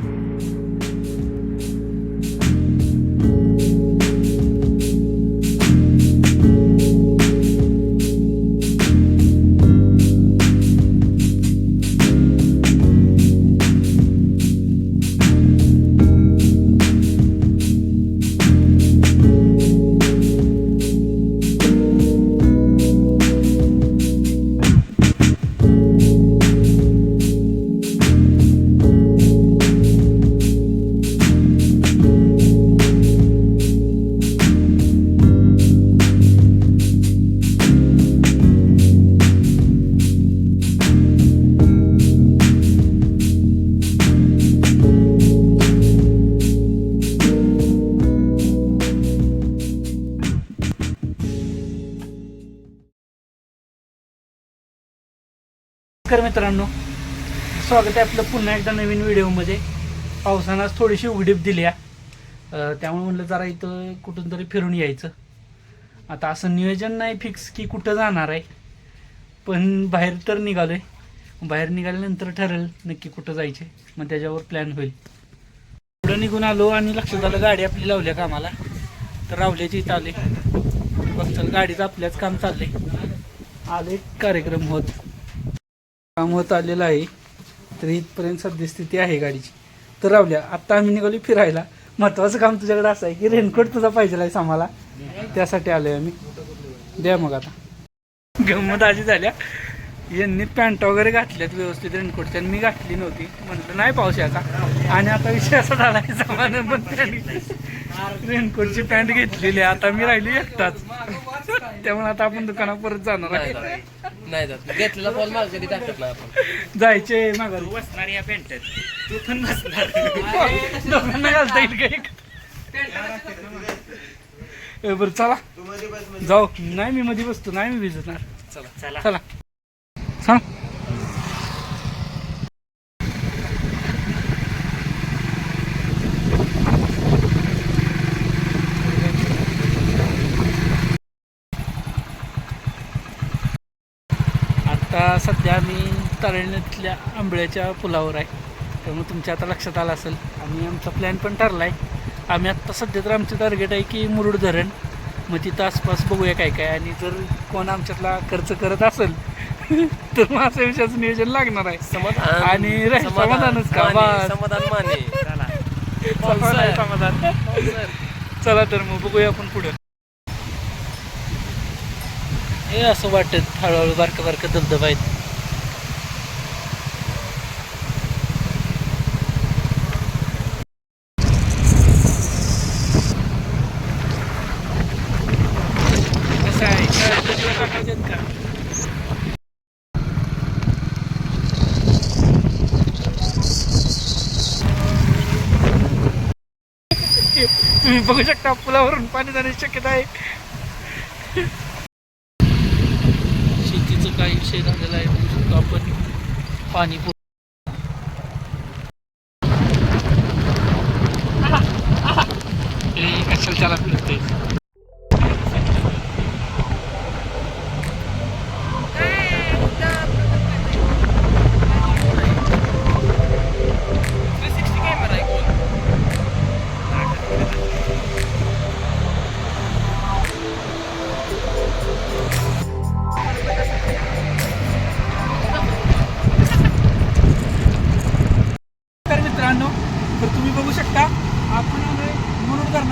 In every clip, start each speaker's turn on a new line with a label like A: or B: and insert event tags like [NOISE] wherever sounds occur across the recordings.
A: Thank you. नमस्कार मित्रांनो. स्वागत आहे आपलं पुन्हा एकदा नवीन व्हिडिओमध्ये. पावसानं आज थोडीशी उघडीप दिली आहे. त्यामुळे म्हणलं जरा इथं कुठून तरी फिरून यायचं. आता असं नियोजन नाही फिक्स की कुठं जाणार आहे. पण बाहेर तर निघालो आहे बाहेर निघाल्यानंतर ठरेल नक्की कुठं जायचे. मग त्याच्यावर प्लॅन होईल. पुढं निघून आलो आणि लक्षात आलं गाडी आपली लावल्या कामाला. तर रावल्याची इथं आले. बघ गाडीचं आपल्याच काम चाललंय. आले कार्यक्रम होत. काम होत आलेलं आहे तर इथपर्यंत सद्यस्थिती आहे गाडीची. तर रावल्या आत्ता आम्ही निघालो फिरायला. महत्वाचं काम तुझ्याकडे असं आहे की रेनकोट तुझा पाहिजे आहे आम्हाला. त्यासाठी आलोय आम्ही. द्या मग आता. गंमत आजी झाल्या. यांनी पॅन्ट वगैरे घातल्यात व्यवस्थित रेनकोट त्यांनी मी घातली नव्हती. म्हटलं नाही पाऊस याचा. आणि आता विषय असा झाला आहे सामान पण त्यांनी रेनकोटची पॅन्ट घेतलेली आहे. आता मी राहिली एकटाच. त्यामुळे आता आपण दुकानात परत जाणार आहे.
B: नाही जात घेतलेला बॉल मागे कधी टाकत नाही आपण.
A: जायचे
C: बसणार या पेंटत तू पण बसणार.
A: दोघांना घालता येईल का एक? ए, बरं चला. जाऊ. नाही मी मध्ये बसतो. नाही मी भिजणार
B: चला.
C: चला.
A: चला. सांग आता सध्या आम्ही तळणीतल्या आंबळ्याच्या पुलावर आहे. त्यामुळे तुमच्या आता लक्षात आलं असेल. आणि आमचा प्लॅन पण ठरला आहे आम्ही आत्ता सध्या तर आमचं टार्गेट आहे की मुरुड धरण. मग तिथं आसपास बघूया काय काय. आणि जर कोण आमच्यातला खर्च करत असेल [LAUGHS] तर मग अशा विषयाचं नियोजन लागणार आहे.
B: समाधान.
A: आणि रे- समाधानच का? बस.
B: समाधान माने. [LAUGHS]
C: चला
A: तर मग बघूया आपण पुढे. हे असं वाटत हळूहळू बारकं बारकं धबधबा आहेत. आहे? का? तुम्ही बघू शकता पुलावरून पाणी जाण्याची शक्यता आहे. विषय झालेला आहे बघू शकतो आपण पाणी पु- कशाला त्याला फिरतोय?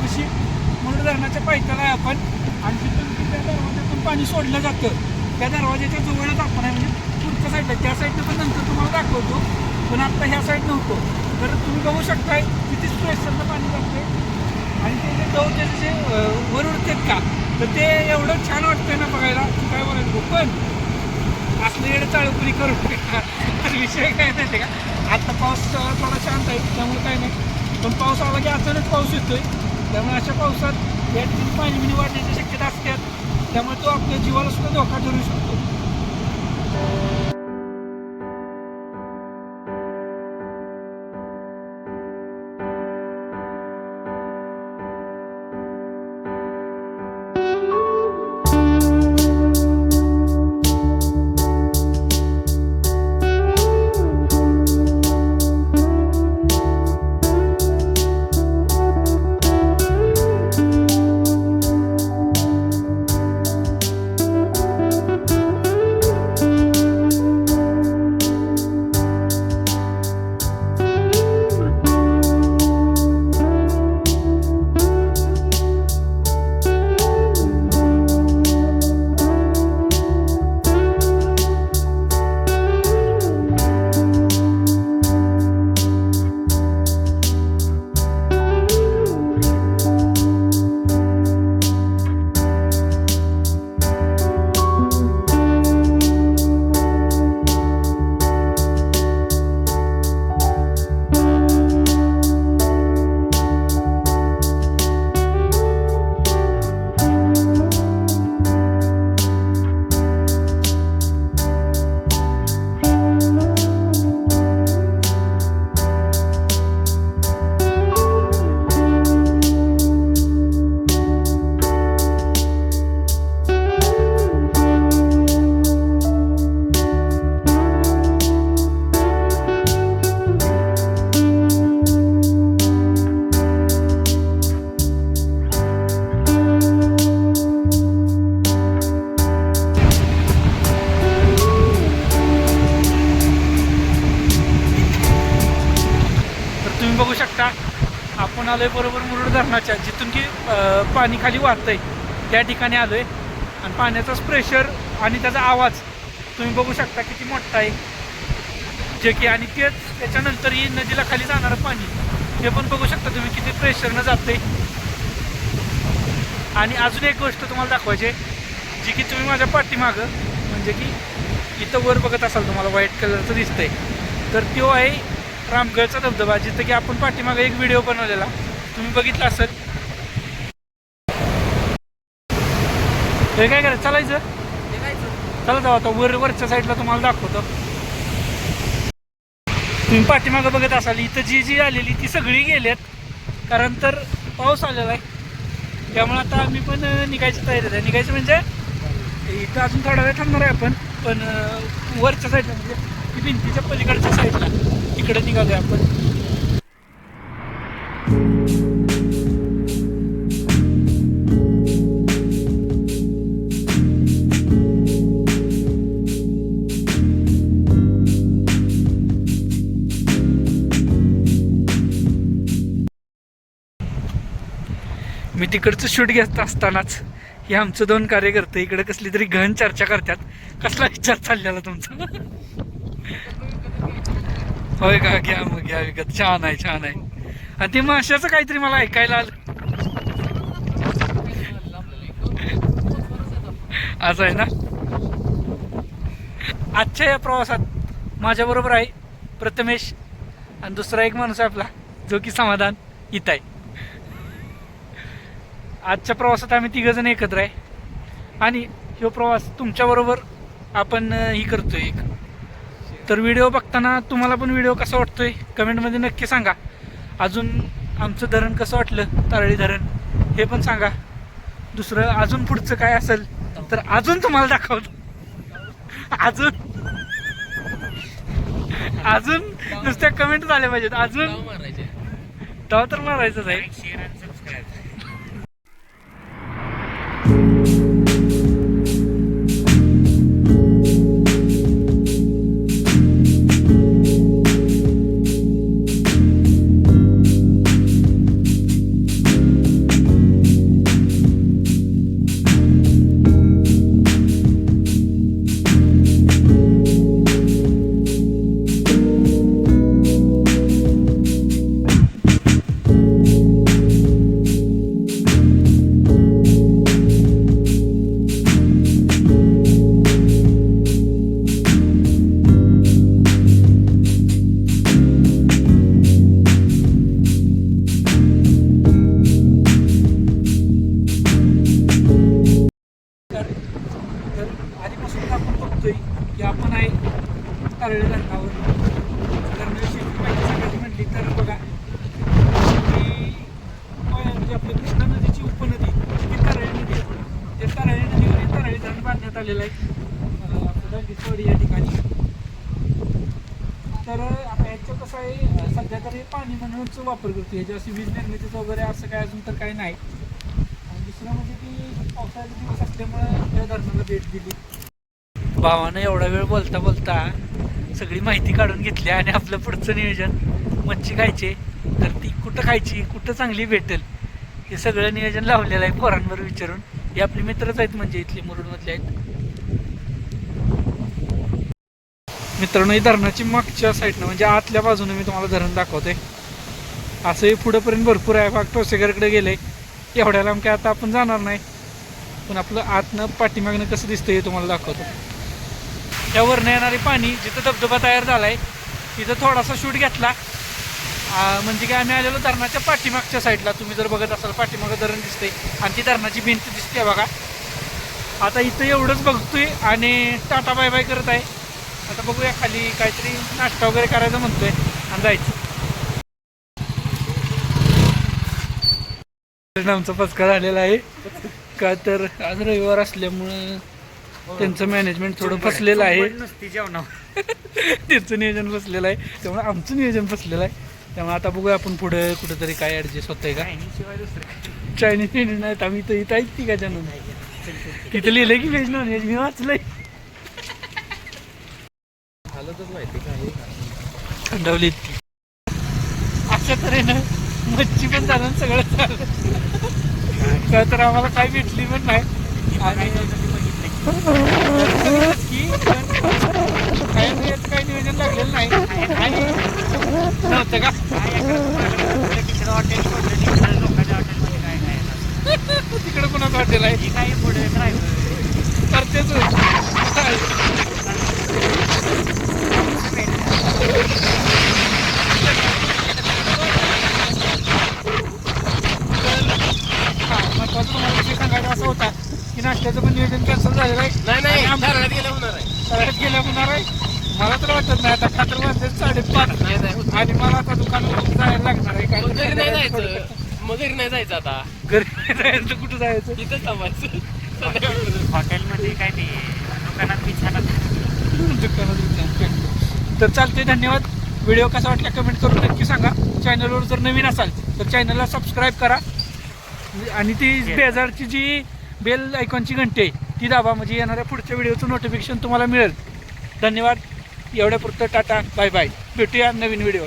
A: मुरुड मुरुड धरणाच्या पायथ्याला आहे आपण. आणि तिथून त्या दरवाज्यातून पाणी सोडलं जातं. त्या दरवाज्याच्या जवळच आपण आहे म्हणजे पुढच्या साईडला त्या साईडनं पण नंतर तुम्हाला दाखवतो. पण आत्ता ह्या साईड नव्हतो. तर तुम्ही बघू शकताय किती प्रेशरनं पाणी जाते आणि ते जे जाऊ त्याचे जे वर उडतात का तर ते एवढं छान वाटतंय ना बघायला. काय बोलायचं पण असलं येडं चाळपुरी करू [LAUGHS] तर विषय काय माहिती का? आत्ता पाऊस थोडा शांत आहे त्यामुळे काय नाही. पण पाऊस आला की अचानक पाऊस येतोय. त्यामुळे अशा पावसात या ठिकाणी पाणी बिणी वाढण्याची शक्यता असतात त्यामुळे तो आपल्या जीवाला सुद्धा धोका ठरू शकतो. आपण आहे बरोबर मुरुड धरणाच्या जिथून की पाणी खाली वाहतंय त्या ठिकाणी आलो आहे आणि पाण्याचाच प्रेशर आणि त्याचा आवाज तुम्ही बघू शकता किती मोठा आहे. जे की आणि तेच त्याच्यानंतर ही नदीला खाली जाणारं पाणी हे पण बघू शकता तुम्ही किती प्रेशरनं जाते आणि अजून एक गोष्ट तुम्हाला दाखवायची आहे, जी की तुम्ही माझ्या पाठीमागं म्हणजे की इथं वर बघत असाल तुम्हाला व्हाईट कलरचं दिसतंय. तर तो आहे रामगडचा धबधबा जिथं की आपण पाठीमागं एक व्हिडिओ बनवलेला. तुम्ही बघितला असेल. हे काय करायचं? चालायचं? चला जाऊ आता. वर वरच्या साईडला तुम्हाला दाखवतो. तुम्ही पाठीमागं बघत असाल इथं जी जी आलेली ती सगळी गेलेत. कारण तर पाऊस आलेला आहे. त्यामुळे आता आम्ही पण निघायची तयारीत आहे. निघायचं म्हणजे इथं अजून थोडा वेळ थांबणार आहे आपण पण वरच्या साईडला म्हणजे ती भिंतीच्या पलीकडच्या साईडला इकडे निघालोय आपण. मी तिकडचं शूट घेत असतानाच हे आमचं दोन कार्यकर्ते इकडे कसली तरी गहन चर्चा करतात. कसला विचार चाललेला तुमचा? होय का? घ्या मग घ्या विकत. छान आहे छान आहे. आणि ते माशाचं काहीतरी मला ऐकायला आलं. असं आहे ना? आजच्या या प्रवासात माझ्याबरोबर आहे प्रथमेश आणि दुसरा एक माणूस आहे आपला जो की समाधान इथं आहे. आजच्या प्रवासात आम्ही तिघ जण एकत्र आहे. आणि हा प्रवास तुमच्याबरोबर आपण ही करतोय एक. तर व्हिडिओ बघताना तुम्हाला पण व्हिडिओ कसा वाटतोय? कमेंटमध्ये नक्की सांगा. अजून आमचं धरण कसं वाटलं? तारळी धरण हे पण सांगा. दुसरं अजून पुढचं काय असेल तर अजून तुम्हाला दाखवतो. अजून. अजून नुसत्या कमेंट झाल्या पाहिजेत. अजून.
B: मारायचे.
A: तेव्हा तर मारायचंच आहे. तर आता ह्याचं कसं आहे सध्या तर हे पाणी म्हणूनच वापर करतो ह्याची अशी वीज निर्मितीचं वगैरे असं काय अजून तर काही नाही. आणि दुसरं म्हणजे की पावसाळ्याचे दिवस असल्यामुळे त्या धरणाला भेट दिली. भावानं एवढा वेळ बोलता बोलता सगळी माहिती काढून घेतली आणि आपलं पुढचं नियोजन मच्छी खायची तर ती कुठं खायची कुठं चांगली भेटेल हे सगळं नियोजन लावलेलं आहे पोरांवर विचारून. हे आपले मित्रच आहेत म्हणजे इथले मुरुडमधले आहेत. मित्रांनो ही धरणाची मागच्या साईडनं म्हणजे आतल्या बाजूने मी तुम्हाला धरण दाखवते असंही पुढंपर्यंत भरपूर आहे. भाग टोसेकरकडे गेले. एवढ्या लांब काय आता आपण जाणार नाही. पण आपलं आतनं पाठीमागनं कसं दिसतं हे तुम्हाला दाखवतो. त्यावरनं येणारे पाणी जिथं धबधबा तयार झाला आहे तिथं थोडासा शूट घेतला. म्हणजे काय आम्ही आलेलो धरणाच्या पाठीमागच्या साईडला. तुम्ही जर बघत असाल पाठीमागं धरण दिसते आणि ती धरणाची भिंत दिसते बघा. आता इथं एवढंच बघतोय आणि टाटा बाय बाय करत आहे. आता बघूया खाली काहीतरी नाश्ता वगैरे करायचं म्हणतोय आणि जायचं. आमचा पचका झालेला आहे. का तर आज रविवार असल्यामुळं त्यांचं मॅनेजमेंट थोडं फसलेलं आहे. [LAUGHS] त्यांचं नियोजन फसलेलं आहे. त्यामुळे आमचं नियोजन फसलेलं आहे. त्यामुळे आता बघूया आपण पुढं कुठेतरी काय ऍडजस्ट होतंय का. चायनीज नाहीत आम्ही तर इथं ऐकती का जाणून तिथं लिहिलं की व्हेज नॉन व्हेज मी वाचलंय. थंडवली अशा तऱ्हेनं मच्छी पण झालं सगळं झालं. तर आम्हाला काय भेटली पण नाही. आणि की पण काय काही नियोजन लागलेलं नाही. नव्हतं का? तिकडे कोणाचं हॉटेल आहे? करतेच तुम्हाला विषय सांगायचा असा होता की नाश्त्याचं पण नियोजन कॅन्सल झालेलं आहे
B: नाही नाही
A: आणि आमचं-
B: नारळात गेलं होणार आहे
A: शाळेत गेल्या होणार आहे मला तर वाटत नाही आता खातर वाजले साडेपाच
B: नाही नाही होत
A: आणि मला आता दुकानावर जायला लागणार आहे काय
B: मग घरी नाही जायचं मग घरी नाही जायचं आता.
A: घरी जायचं कुठं जायचं?
B: इथंच थांबायचं.
C: हॉटेलमध्ये काय ते दुकानात छान
A: दुकानात विचार. तर चालते धन्यवाद. व्हिडिओ कसा वाटला कमेंट करून नक्की सांगा. चॅनलवर जर नवीन असाल तर चॅनलला सबस्क्राईब करा. आणि ती बेजारची जी बेल आयकॉनची घंटी आहे ती दाबा. म्हणजे येणाऱ्या पुढच्या व्हिडिओचं नोटिफिकेशन तुम्हाला मिळेल. धन्यवाद. एवढ्यापुरतं टाटा. बाय बाय भेटूया नवीन व्हिडिओ